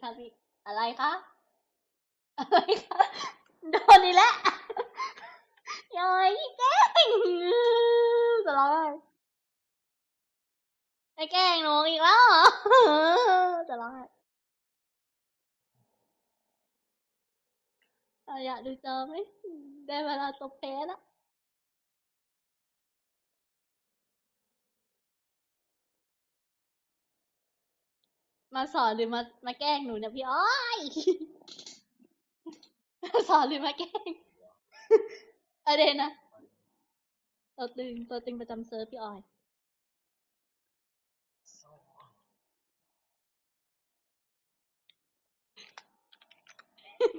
คะพี่ อะไรคะอะไรคะโดนอีกแล้วยอยแกล้งจะร้องไห้ไอ้แกล้งหนูอีกแล้วเหรอจะร้องไห้เอาอยากดูจอไหมได้เวลาตบเพแล้ว มาสอนหรือมามาแกล้งหนูเนี่ยพี่อ้อยมาสอนหรือมาแกล้งอะไรนะตัวตึงตัวตึงประจำเซิร์ฟพี่อ้อย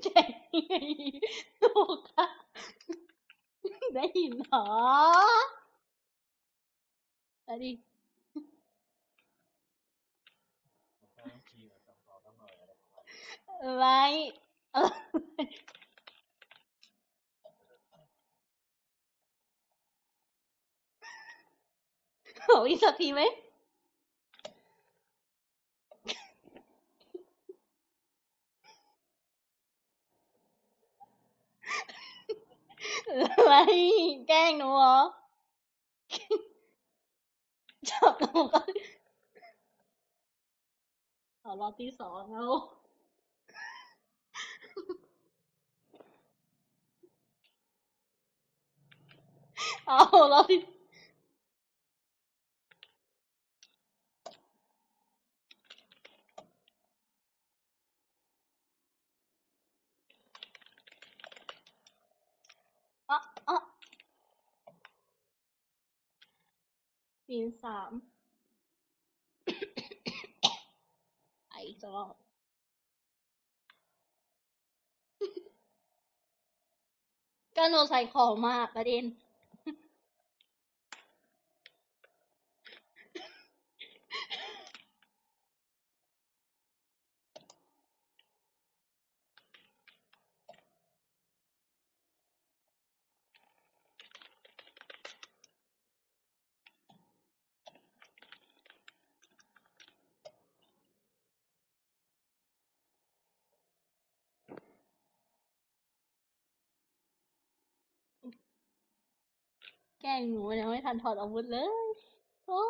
เจ๋งถูกค่ะได้ยินเหรอเอะดิ ไรอะไรขออีกสั ขอรอบที่สองแล้วเอารอบที่อะอะปีนสาม ไอ้จอบก็หนูใส่ของมากประเด็น ล้งหนูยังไม่ทันถอดอาวุธเลย โอ้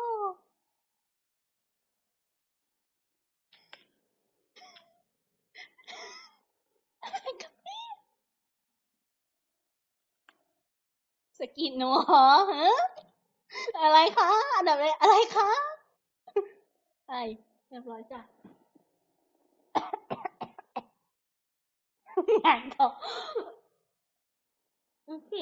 อะไรกันเนี่ยสกิดหนูเหรอฮะอะไรคะอันดับอะไรอะไรคะไอเรียบร้อยจ้ะงานต่อโอเค